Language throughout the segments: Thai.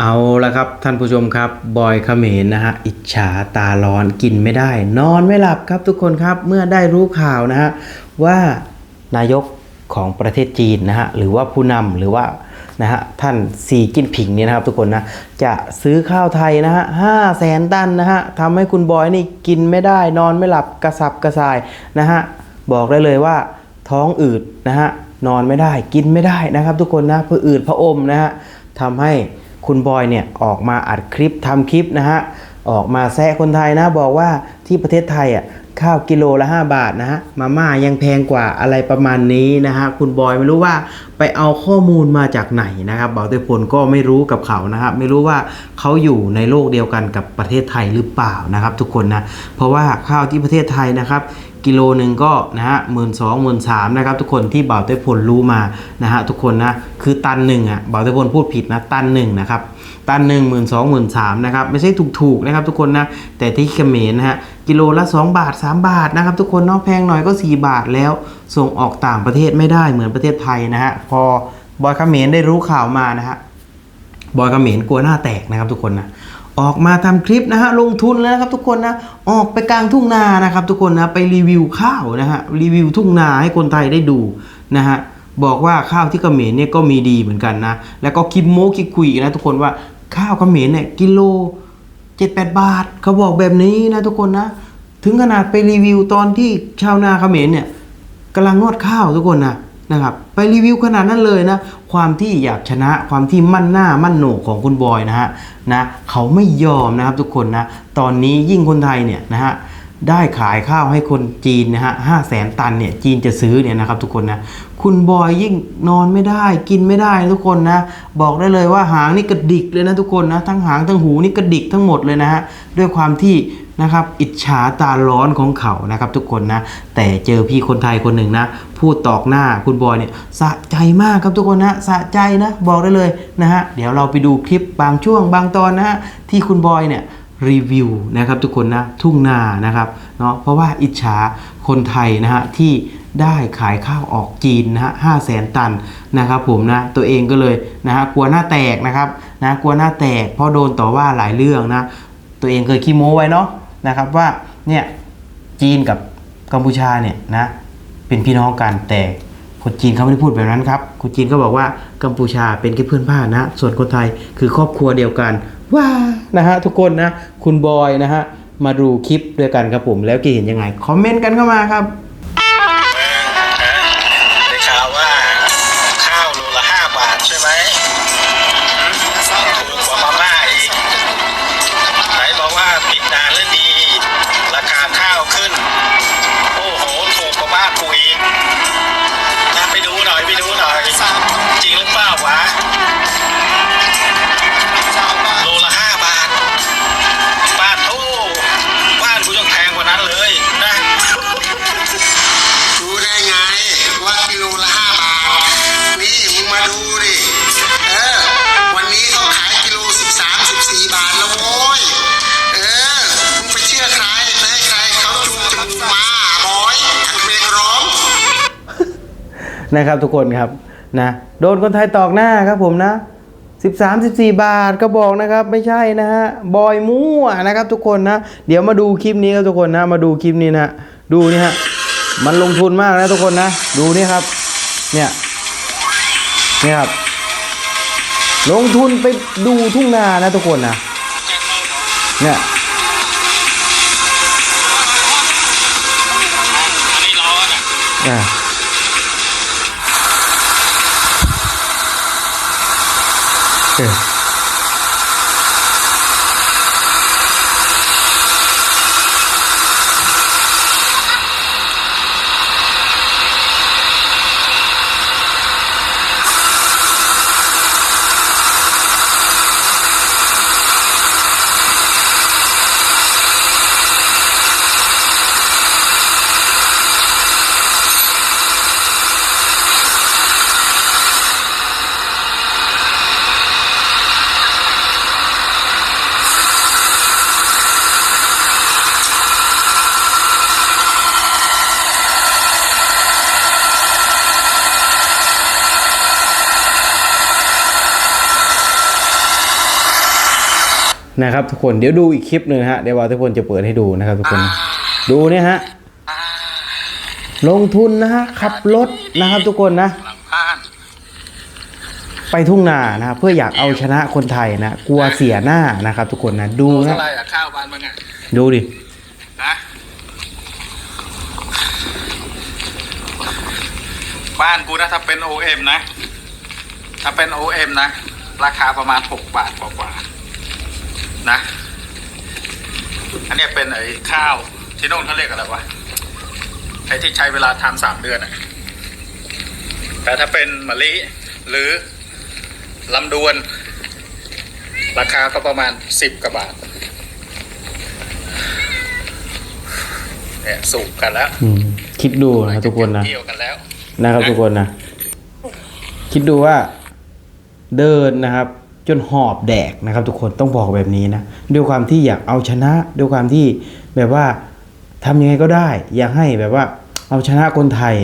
เอาละครับท่านผู้ชมครับบอยเขมรนะฮะอิจฉาตาร้อนกินไม่ได้ นอนไม่หลับครับทุกคนครับเมื่อได้รู้ข่าวนะฮะว่านายกของประเทศจีนนะฮะหรือว่าผู้นำหรือว่านะฮะท่านสีจิ้นผิงเนี่ยนะครับทุกคนนะจะซื้อข้าวไทยนะฮะห้าแสนตันนะฮะทำให้คุณบอยนี่กินไม่ได้ นอนไม่หลับกระสับกระส่ายนะฮะบอกได้เลยว่าท้องอืดนะฮะนอนไม่ได้กินไม่ได้นะครับ ทุกคนนะเพื่ออืดพระอมนะฮะทำให้ คุณบอยเนี่ยออกมาอัดคลิปทำคลิปนะฮะออกมาแซะคนไทยนะบอกว่าที่ประเทศไทยอะข้าวกิโลละ 5 บาทนะฮะมาม่ายังแพงกว่าอะไรประมาณนี้นะฮะคุณบอยไม่รู้ว่าไปเอาข้อมูลมาจากไหนนะครับบอกด้วยพลก็ไม่รู้กับเขานะครับ ไม่รู้ว่าเขาอยู่ในโลกเดียวกันกับประเทศไทยหรือเปล่านะครับ ทุกคนนะเพราะว่าข้าวที่ประเทศไทยนะครับ กิโลหนึ่งก็นะฮะหมื่นสองหมื่นสามนะครับทุกคนที่บ่าวเต้ยพลรู้มานะฮะทุกคนนะคือตันหนึ่งอะบ่าวเต้ยพลพูดผิดนะตันหนึ่งนะครับตันหนึ่งหมื่นสองหมื่นสามนะครับไม่ใช่ถูกๆนะครับทุกคนนะแต่ที่เขมรนะฮะกิโลละ 2 บาท 3 บาทนะครับทุกคนนอกแพงหน่อยก็ 4 บาทแล้วส่งออกต่างประเทศไม่ได้เหมือนประเทศไทยนะฮะพอบอยเขมรได้รู้ข่าวมานะฮะบอยเขมรกลัวหน้าแตกนะครับทุกคนนะ ออกมาทำคลิปนะฮะลงทุนแล้วนะครับทุกคนนะออกไปกลางทุ่งนานะครับ ทุกคนนะไปรีวิวข้าวนะฮะรีวิวทุ่งนาให้คนไทยได้ดูนะฮะบอกว่าข้าวที่เขมรเนี่ยก็มีดีเหมือนกันนะแล้วก็คิมโม้คิคุยนะทุกคนว่าข้าวเขมรเนี่ยกิโล7-8บาทเขาบอกแบบนี้นะทุกคนนะถึงขนาดไปรีวิวตอนที่ชาวนาเขมรเนี่ยกำลังนวดข้าวทุกคนนะ นะครับไปรีวิวขนาดนั้นเลยนะ ความที่อยากชนะความที่มั่นหน้ามั่นโหนกของคุณบอยนะฮะนะเขาไม่ยอมนะครับทุกคนนะตอนนี้ยิ่งคนไทยเนี่ยนะฮะได้ขายข้าวให้คนจีนนะฮะห้าแสนตันเนี่ยจีนจะซื้อเนี่ยนะครับทุกคนนะคุณบอยยิ่งนอนไม่ได้กินไม่ได้ทุกคนนะบอกได้เลยว่าหางนี่กระดิกเลยนะทุกคนนะทั้งหางทั้งหูนี่กระดิกทั้งหมดเลยนะฮะด้วยความที่ นะครับ อิจฉาตาร้อนของเขานะครับทุกคนนะ แต่เจอพี่คนไทยคนหนึ่งนะ พูดตอกหน้าคุณบอยเนี่ยสะใจมากครับทุกคนนะสะใจนะบอกได้เลยนะฮะเดี๋ยวเราไปดูคลิปบางช่วงบางตอนนะฮะที่คุณบอยเนี่ยรีวิวนะครับทุกคนนะทุ่งนานะครับเนาะเพราะว่าอิจฉาคนไทยนะฮะที่ได้ขายข้าวออกจีนนะฮะห้าแสนตันนะครับผมนะตัวเองก็เลยนะฮะกลัวหน้าแตกนะครับนะกลัวหน้าแตกเพราะโดนต่อว่าหลายเรื่องนะตัวเองเคยขี้โม้ไว้เนาะ นะครับว่าเนี่ยจีนกับกัมพูชาเนี่ยนะเป็นพี่น้องกันแต่คนจีนเขาไม่ได้พูดแบบนั้นครับคนจีนก็บอกว่ากัมพูชาเป็นแค่เพื่อนบ้านนะ ส่วนคนไทยคือครอบครัวเดียวกันว้านะฮะทุกคนนะคุณบอยนะฮะมาดูคลิปด้วยกันครับผมแล้วกี่เห็นยังไงคอมเมนต์กันเข้ามาครับ นะครับทุกคนครับนะโดนคนไทยตอกหน้าครับผมนะ13 14 บาทก็บอกนะครับไม่ใช่นะฮะบอยมั่วนะครับทุกคนนะ เดี๋ยวมาดูคลิปนี้ครับทุกคนนะ มาดูคลิปนี้นะดูนี่ฮะมันลงทุนมากนะทุกคนนะ ดูนี่ครับ เนี่ยนี่ครับ ลงทุนไปดูทุ่งนานะทุกคนนะเนี่ยอัน นี้ นอะอะเออนะครับทุกคนเดี๋ยวดูอีกคลิปหนึ่งฮะเดี๋ยวว่าทุกคนจะเปิดให้ดูนะครับทุกคนนะดูเนี่ยฮะลงทุนนะฮะขับรถนะครับทุกคนนะหลังบ้านไปทุ่งนานะครับเพื่ออยากเอาชนะคนไทยนะกลัวเสียหน้านะครับ ทุกคนนะดูโลนะเท่าไหร่อะข้าวบ้านมึงอะดูดินะบ้านกูนะถ้าเป็น OM นะ ถ้าเป็น OM นะ ราคาประมาณหกบาทกว่าๆ นะ อันเนี้ยเป็นไอ้ข้าวที่โน่นเขาเรียกอะไรวะไอ้ที่ใช้เวลาทำสามเดือนอะแต่ถ้าเป็นมะลิหรือลำดวน ราคาก็ประมาณสิบกว่าบาทเนี่ยสูบกันแล้วอืมคิดดูนะครับทุกคนนะเที่ยวกันแล้วนะครับทุกคนนะ คิดดูว่าเดินนะครับ จนหอบแดกนะครับ ทุกคนต้องบอกแบบนี้นะด้วยความที่อยากเอาชนะ ด้วยความที่แบบว่าทำยังไงก็ได้ อยากให้แบบว่าเอาชนะคนไทย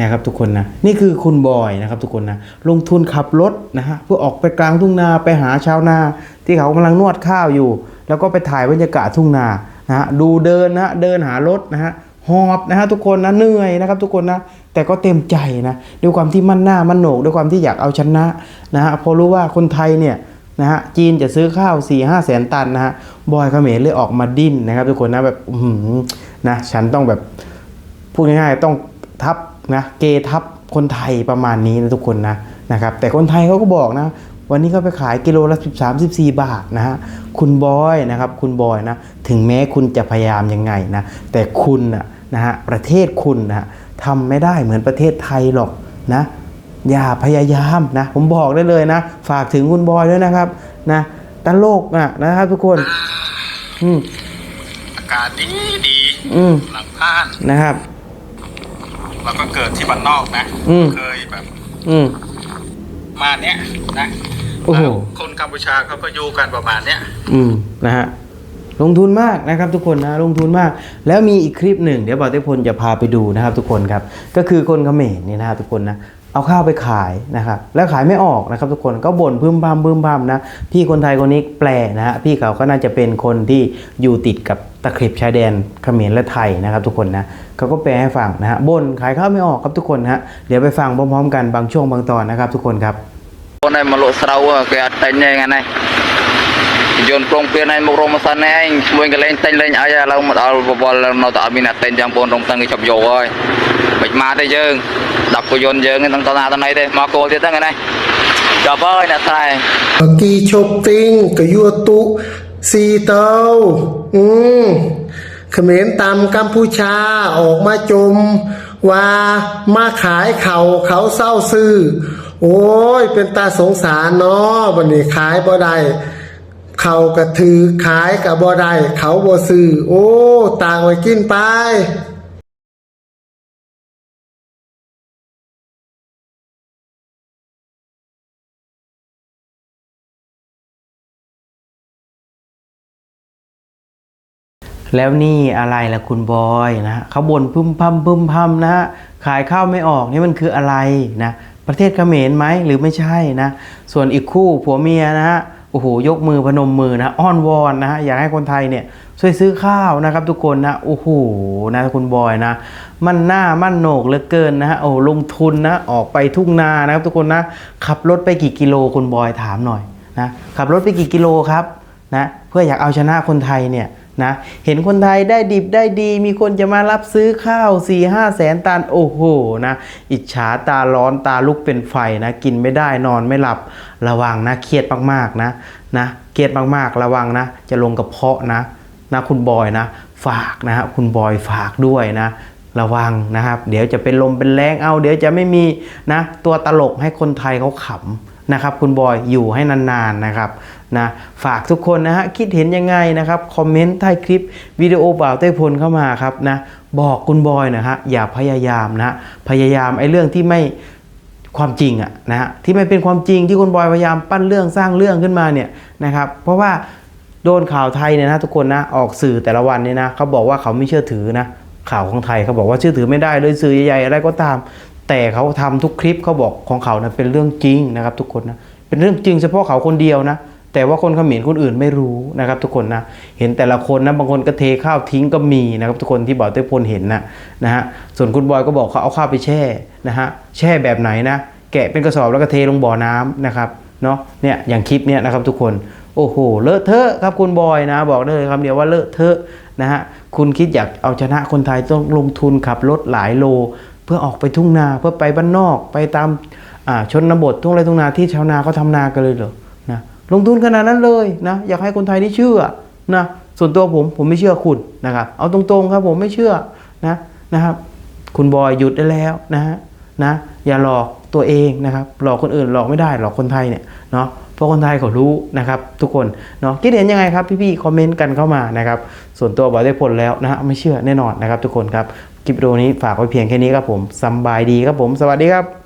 นะครับทุกคนนะนี่คือคุณบอยนะครับทุกคนนะลงทุนขับรถนะฮะเพื่อออกไปกลางทุ่งนาไปหาชาวนา ที่เขากำลังนวดข้าวอยู่ แล้วก็ไปถ่ายบรรยากาศทุ่งนานะฮะดูเดินนะฮะเดินหารถนะฮะ หอบนะฮะทุกคนนะเหนื่อยนะครับ ทุกคนนะแต่ก็เต็มใจนะด้วยความที่มั่นหน้ามั่นโหนกด้วยความที่อยากเอาชนะนะฮะพอรู้ว่าคนไทยเนี่ยนะฮะจีนจะซื้อข้าว4ี่ห้าแสนตันนะฮะบอยเขมรเลยออกมาดิ้นนะครับ ทุกคนนะแบบอืนะฉันต้องแบบพูดง่ายๆต้องทับนะเกทับคนไทยประมาณนี้นะทุกคนนะนะครับแต่คนไทยเขาก็บอกนะ วันนี้ก็ไปขายกิโลละ 13 14 บาทนะฮะคุณบอยนะครับคุณบอยนะถึงแม้คุณจะพยายามยังไงนะแต่คุณนะ นะฮะประเทศคุณนะทำไม่ได้เหมือนประเทศไทยหรอกนะอย่าพยายามนะผมบอกได้เลยนะ ฝากถึงคุณบอยด้วยนะครับนะตลกอะนะครับทุกคนอืมอากาศดีดีอืมหลังบ้านนะครับเราก็เกิดที่บ้านนอกนะอืมเคยแบบ อืมมาเนี้ยนะโอ้โหแล้วคนกัมพูชาเขาก็อยู่กันประมาณเนี้ยอืมนะฮะ ลงทุนมากนะครับทุกคนนะลงทุนมาก แล้วมีอีกคลิปหนึ่งเดี๋ยวบอติพลจะพาไปดูนะครับ ทุกคนครับก็คือคนเขมรนี่นะครับทุกคนนะเอาข้าวไปขายนะครับแล้วขายไม่ออกนะครับทุกคนก็บ่นพึ่มพำพึ่มพำนะพี่คนไทยคนนี้แปลนะฮะพี่เขาก็น่าจะเป็นคนที่อยู่ติดกับตะเข็บชายแดนเขมรและไทยนะครับ ทุกคนนะเขาก็แปลให้ฟังนะฮะบ่นขายข้าวไม่ออกครับทุกคนฮะเดี๋ยวไปฟังพร้อมๆ กันบางช่วงบางตอนนะครับ ทุกคนครับคนในมาโลสเราแกแต่งยังไง ยนปรงเปลี่ยนไอ้มุกรมสันแองมวยกันเล่นเต้นเล่นอายาเราหมดเอาบอลเราเราตาบินาเต้นจังปนตรงตั้งกับโยกเลยไปมาได้เยอะดับกุยนเยอะเงินตั้งตนาตั้งไหนเด้มาโกเตี้ตั้งไงไหนจับเบอร์นะทรายกีชอปปิ้งกยัวตุซีเต้าอืมขมิ้นตามกัมพูชาออกมาจุมว่ามาขายเขาเขาเศร้าซื่อโอ้ย เป็นตาสงสารเนาะวันนี้ขายบ่ได้ เขากระถือขายกับบ่ได้เขาบ่ซื้อโอ้ ต่างไว้กินไปแล้วนี่อะไรล่ะคุณบอยนะ เขาบ่นพึ่มพำพึ่มพำนะขายข้าวไม่ออกนี่มันคืออะไรนะ ประเทศเขมรไหมหรือไม่ใช่นะ ส่วนอีกคู่ผัวเมียนะฮะ อ้โหยกมือพนมมือนะอ้อนวอนนะฮะอยากให้คนไทยเนี่ยช่วยซื้อข้าวนะครับ ทุกคนนะโอ้โหนะคุณบอยนะ มั่นหน้ามั่นโหนกเหลือเกินนะฮะโอ้ลงทุนนะออกไปทุ่งนานะครับ ทุกคนนะขับรถไปกี่กิโลคุณบอยถามหน่อยนะขับรถไปกี่กิโลครับนะเพื่ออยากเอาชนะคนไทยเนี่ย นะเห็นคนไทยได้ดิบได้ดี มีคนจะมารับซื้อข้าว4ี่ห้าแสนตันโอ้โหนะอิจฉาตาร้อนตาลุกเป็นไฟนะกินไม่ได้นอนไม่หลับระวังนะเครียดมากๆนะนะเครียดมากๆระวังนะ จะลงกระเพาะนะนะคุณบอยนะ ฝากนะฮะคุณบอยฝากด้วยนะระวังนะครับ เดี๋ยวจะเป็นลมเป็นแรงเอา เดี๋ยวจะไม่มีนะตัวตลกให้คนไทยเขาขำนะครับ คุณบอยอยู่ให้นานๆนะครับ นะฝากทุกคนนะฮะคิดเห็นยังไงนะครับคอมเมนต์ใต้คลิปวิดีโอบ่าวเต้ยพลเข้ามาครับนะบอกคุณบอยนะฮะอย่าพยายามนะพยายามไอ้เรื่องที่ไม่ความจริงอะนะฮะที่ไม่เป็นความจริงที่คุณบอยพยายามปั้นเรื่องสร้างเรื่องขึ้นมาเนี่ยนะครับเพราะว่าโดนข่าวไทยเนี่ยนะทุกคนนะออกสื่อแต่ละวันเนี่ยนะเขาบอกว่าเขาไม่เชื่อถือนะข่าวของไทยเขาบอกว่าเชื่อถือไม่ได้เลยสื่อใหญ่ๆอะไรก็ตาม แต่เขาทำทุกคลิปเขาบอกของเขานะเป็นเรื่องจริงนะครับทุกคนนะเป็นเรื่องจริงเฉพาะเขาคนเดียวนะ แต่ว่าคนเขมรคนอื่นไม่รู้นะครับทุกคนนะเห็นแต่ละคนนะบางคนก็เทข้าวทิ้งก็มีนะครับทุกคนที่บอกเต้พลเห็นนะนะฮะส่วนคุณบอยก็บอกเขาเอาข้าวไปแช่นะฮะแช่แบบไหนนะแกะเป็นกระสอบแล้วก็เทลงบ่อน้ำนะครับเนาะเนี่ยอย่างคลิปเนี่ยนะครับทุกคนโอ้โหเลอะเทอะครับคุณบอยนะ บอกได้เลยคำเดียวว่าเลอะเทอะนะฮะคุณคิดอยากเอาชนะคนไทยต้องลงทุนขับรถหลายโล เพื่อออกไปทุ่งนาเพื่อไปบ้านนอก ไปตามอ่าชนบททุ่งไรทุ่งนาที่ชาวนาเขาทำนากันเลยเหรอ ลงทุนขนาดนั้นเลยนะอยากให้คนไทยได้เชื่อนะส่วนตัวผมผมไม่เชื่อคุณนะครับเอาตรงๆครับผมไม่เชื่อนะนะครับ คุณบอยหยุดได้แล้วนะฮะนะอย่าหลอกตัวเองนะครับหลอกคนอื่นหลอกไม่ได้หลอกคนไทยเนี่ยเนาะเพราะคนไทยเขารู้นะครับทุกคนเนาะคิดเห็นยังไงครับพี่ๆคอมเมนต์กันเข้ามานะครับส่วนตัวบอยได้ผลแล้วนะฮะไม่เชื่อแน่นอนนะครับทุกคนครับคลิปวิดีโอนี้ฝากไว้เพียงแค่นี้ครับผมสบายดีครับผมสวัสดีครับ